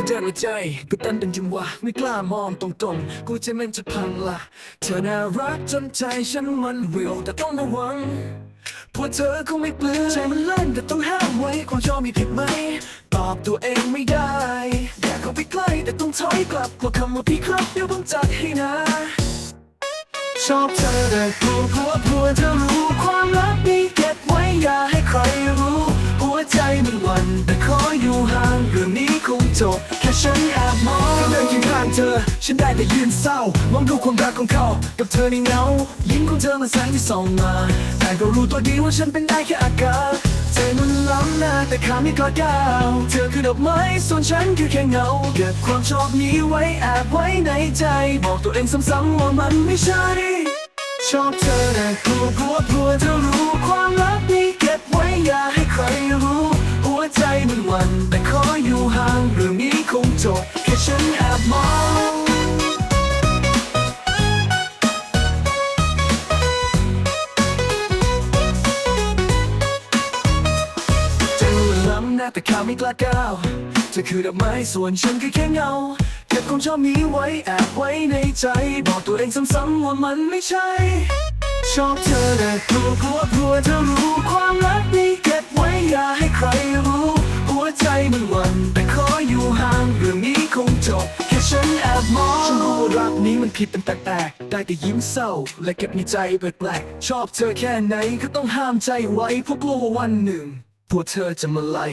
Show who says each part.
Speaker 1: สุดแดนหัวใจก็ตันเป็นจังหวะไม่กล้ามองตรงๆ กูใจมันจะพังละเธอน่ารักจนใจฉันมันวิวแต่ต้องระวังพราะเธอคงไม่เปลือยใจมันเล่นแต่ต้องห้ามไว้ความชอบมีผิดไหม ตอบตัวเองไม่ได้อยากเข้าไปใกล้แต่ต้องถอยกลับกลัวคำว่าพี่ครับเดี๋ยวผมจัดให้นะ ชอบเธอแต่กลัวกลัวกเธอรู้ความลับ นี้คงจบแค่ฉันแอบมองก็เดินอยู่ข้างเธอ ฉันได้แต่ยืนเศร้ามองดูความรักของเขา กับเธอในเงายิ้มของเธอมันแสงที่ส่องมา แต่ก็รู้ตัวดีว่าฉันเป็นได้แค่อากาศใจมันล้ำหน้าแต่ขาไม่กล้าก้าวเธอคือดอกไม้ส่วนฉันคือแค่เงา เก็บความชอบนี้ไว้แอบไว้ในใจ บอกตัวเองซ้ำๆว่ามันไม่ใช่ชอบเธอแต่กลัวกลัวกลัวเธอรู้ความลับนี้เก็บไว้อย่าให้ใครรู้ หัวใจมันวันแต่ขออยู่ แต่ข้าไม่กล้าก้าวเธอคือดอกไม้ส่วนฉันคือแค่เงา เก็บความชอบนี้ไว้แอบไว้ในใจ บอกตัวเองซ้ำๆว่ามันไม่ใช่ ชอบเธอแต่กลัวกลัวกลัวเธอรู้ความลับนี้เก็บไว้อย่าให้ใครรู้ หัวใจมันหวั่นแต่ขออยู่ห่างเรื่องนี้คงจบแค่ฉันแอบมองฉันรู้ว่ารักนี้มันผิดเป็นแตกๆได้แต่ยิ้มเศร้า และเก็บในใจแปลกๆชอบเธอแค่ไหนก็ต้องห้ามใจไว้เพราะกลัวว่าวันหนึ่งพวกเธอจะมาไล่